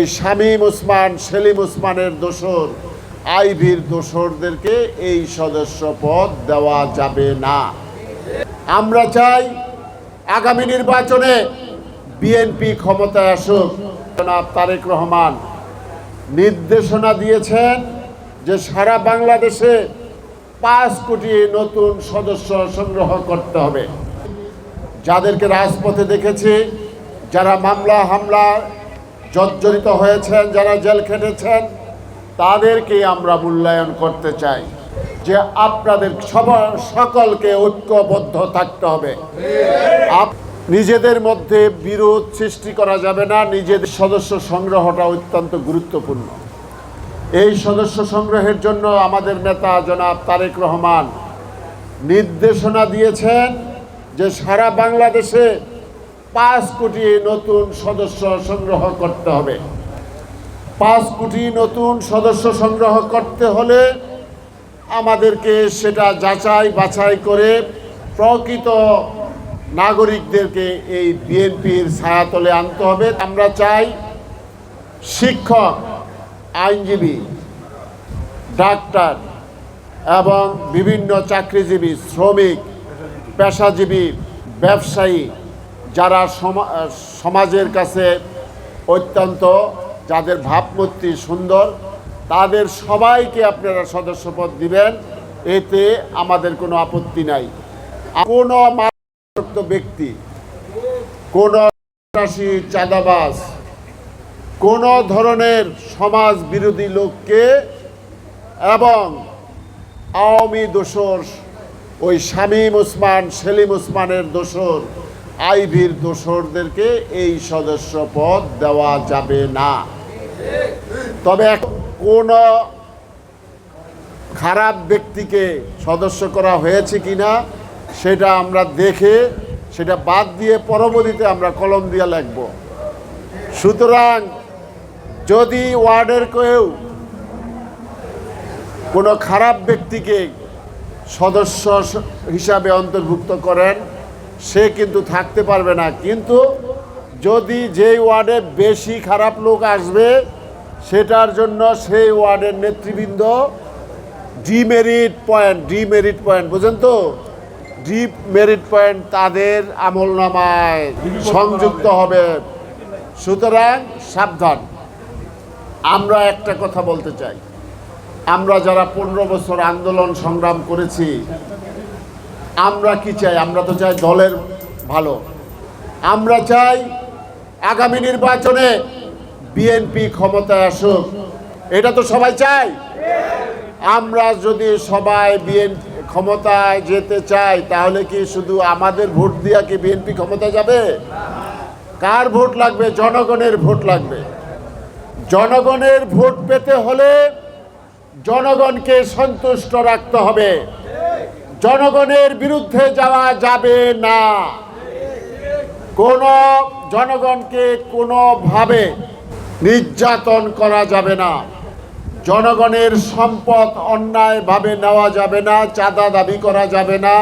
ওই শামীম ওসমান, সেলিম ওসমানের দোসর, আইভির দোসরদেরকে এই সদস্য পদ দেওয়া যাবে না। আমরা চাই আগামী নির্বাচনে বিএনপি ক্ষমতায় আসুক। জনাব তারেক রহমান নির্দেশনা দিয়েছেন যে সারা বাংলাদেশে পাঁচ কোটি নতুন সদস্য সংগ্রহ করতে হবে। যাদেরকে রাজপথে দেখেছি, যারা মামলা, হামলা জর্জরিত হয়েছেন, যারা জেল খেটেছেন, তাদেরকেই আমরা মূল্যায়ন করতে চাই যে আপনাদের সবার সকলকে ঐক্যবদ্ধ থাকতে হবে। নিজেদের মধ্যে বিরোধ সৃষ্টি করা যাবে না, নিজেদের সদস্য সংগ্রহটা অত্যন্ত গুরুত্বপূর্ণ। এই সদস্য সংগ্রহের জন্য আমাদের নেতা জনাব তারেক রহমান নির্দেশনা দিয়েছেন যে সারা বাংলাদেশে পাঁচ কোটি নতুন সদস্য সংগ্রহ করতে হবে। পাঁচ কোটি নতুন সদস্য সংগ্রহ করতে হলে আমাদেরকে সেটা যাচাই বাছাই করে প্রকৃত নাগরিকদেরকে এই বিএনপির ছায়াতলে আনতে হবে। আমরা চাই শিক্ষক, আইনজীবী, ডাক্তার এবং বিভিন্ন চাকরিজীবী, শ্রমিক, পেশাজীবী, ব্যবসায়ী যারা সমা- সমাজের কাছে অত্যন্ত, যাদের ভাবমূর্তি সুন্দর, তাদের সবাইকে আপনারা সদস্যপদ দিবেন। এতে আমাদের কোনো আপত্তি নাই। কোনো মাদকাসক্ত ব্যক্তি, কোনো চাঁদাবাজ, কোন ধরনের সমাজ বিরোধী লোককে এবং আওয়ামী দোসর ওই শামীম ওসমান, সেলিম ওসমানের দোসর আইভির দোসরদেরকে এই সদস্য পদ দেওয়া যাবে না। তবে কোন খারাপ ব্যক্তিকে সদস্য করা হয়েছে কি না সেটা আমরা দেখে, সেটা বাদ দিয়ে পরবর্তীতে আমরা কলম দিয়ে লিখব। সুতরাং যদি ওয়ার্ডের কেউ কোনো খারাপ ব্যক্তিকে সদস্য হিসাবে অন্তর্ভুক্ত করেন সে কিন্তু থাকতে পারবে না। কিন্তু যদি যেই ওয়ার্ডে বেশি খারাপ লোক আসবে সেটার জন্য সেই ওয়ার্ডের নেতৃবৃন্দ ডিমেরিট পয়েন্ট ডিমেরিট পয়েন্ট বুঝেন তো? ডিপ মেরিট পয়েন্ট তাদের আমল নামায় সংযুক্ত হবে। সুতরাং সাবধান। আমরা একটা কথা বলতে চাই। আমরা যারা পনেরো বছর আন্দোলন সংগ্রাম করেছি আমরা কি চাই? আমরা তো চাই দলের ভালো। আমরা চাই আগামী নির্বাচনে বিএনপি ক্ষমতায় আসুক। এটা তো সবাই চাই আমরা যদি সবাই বিএনপি ক্ষমতায় যেতে চাই, তাহলে কি শুধু আমাদের ভোট দিয়া কি বিএনপি ক্ষমতা যাবে? কার ভোট লাগবে? জনগণের ভোট লাগবে। জনগণের ভোট পেতে হলে জনগণকে সন্তুষ্ট রাখতে হবে। জনগণের বিরুদ্ধে যাওয়া যাবে না। কোন জনগণকে কোনোভাবে নির্যাতন করা যাবে না। জনগণের সম্পদ অন্যায়ভাবে নেওয়া যাবে না, চাঁদা দাবি করা যাবে না।